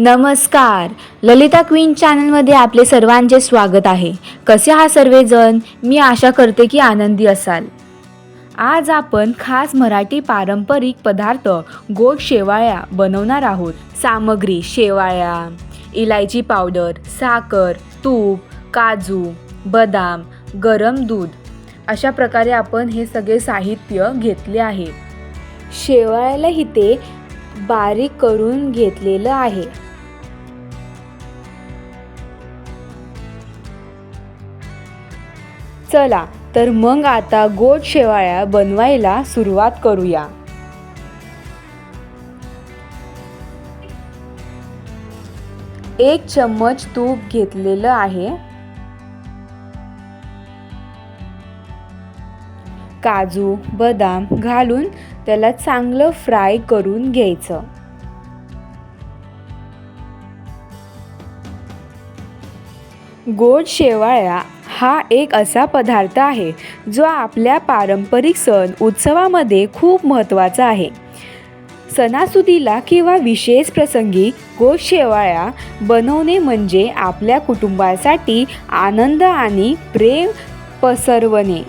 नमस्कार. ललिता क्वीन चॅनलमध्ये आपले सर्वांचे स्वागत आहे. कसे आहात सर्वजण? मी आशा करते की आनंदी असाल. आज आपण खास मराठी पारंपरिक पदार्थ गोड शेवाळ्या बनवणार आहोत. सामग्री शेवाळ्या इलायची पावडर साखर तूप काजू बदाम गरम दूध. अशा प्रकारे आपण हे सगळे साहित्य घेतले आहे. शेवाळ्याला इथे बारीक करून घेतलेलं आहे. चला तर मग आता गोड शेवाळ्या बनवायला सुरुवात करूया. एक चम्मच तूप घेतलेलं आहे. काजू बदाम घालून त्याला चांगलं फ्राय करून घ्यायचं. गोड शेवाळ्या हा एक असा पदार्थ आहे जो आपल्या पारंपरिक सण उत्सवामध्ये खूप महत्त्वाचा आहे. सणासुदीला किंवा विशेष प्रसंगी गोड शेवाळ्या बनवणे म्हणजे आपल्या कुटुंबासाठी आनंद आणि प्रेम पसरवणे.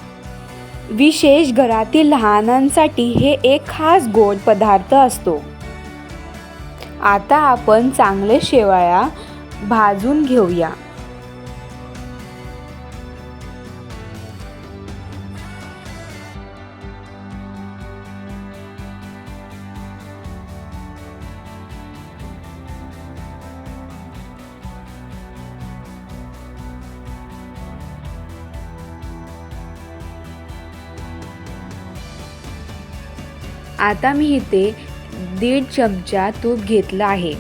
विशेष घरातील लहानांसाठी हे एक खास गोड पदार्थ असतो. आता आपण चांगले शेवाळ्या भाजून घेऊया. आता मी इथे दीड चमचा तूप घेतलं आहे.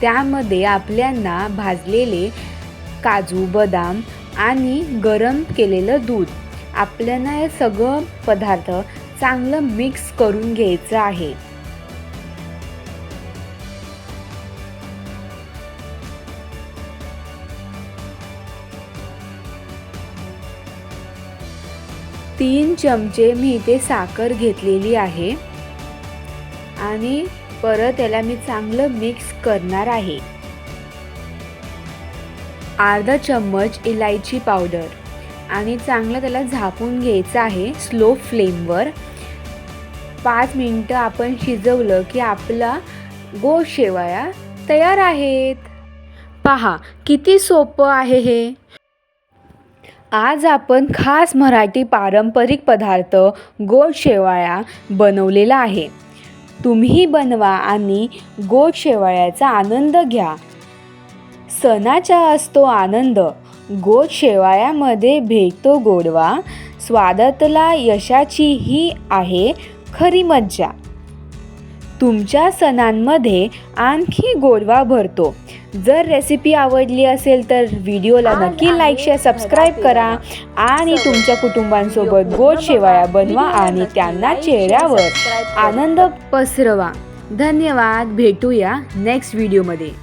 त्यामध्ये आपल्यांना भाजलेले काजू बदाम आणि गरम केलेलं दूध. आपल्याला हे सगळं पदार्थ चांगलं मिक्स करून घ्यायचं आहे. तीन चमचे मी इथे साखर घेतलेली आहे. आणि परत याला मी चांगलं मिक्स करणार आहे. अर्धा चम्मच इलायची पावडर आणि चांगलं त्याला झाकून घ्यायचं आहे स्लो फ्लेमवर पाच मिनटं आपण शिजवलं की आपला गोड शेवया तयार आहेत. पहा किती सोपं आहे हे. आज आपण खास मराठी पारंपरिक पदार्थ गोड शेवाळ्या बनवलेला आहे. तुम्ही बनवा आणि गोड शेवाळ्याचा आनंद घ्या. सणाचा असतो आनंद. गोड शेवाळ्यामध्ये भेटतो गोडवा. स्वादातला यशाची ही आहे खरी मज्जा. तुमच्या सणांमध्ये आणखी गोडवा भरतो. जर रेसिपी आवडली असेल तर व्हिडिओला नक्की लाईक शेअर सबस्क्राईब करा आणि तुमच्या कुटुंबांसोबत गोड शेवाळ्या बनवा आणि त्यांना चेहऱ्यावर आनंद पसरवा. धन्यवाद. भेटूया नेक्स्ट व्हिडिओमध्ये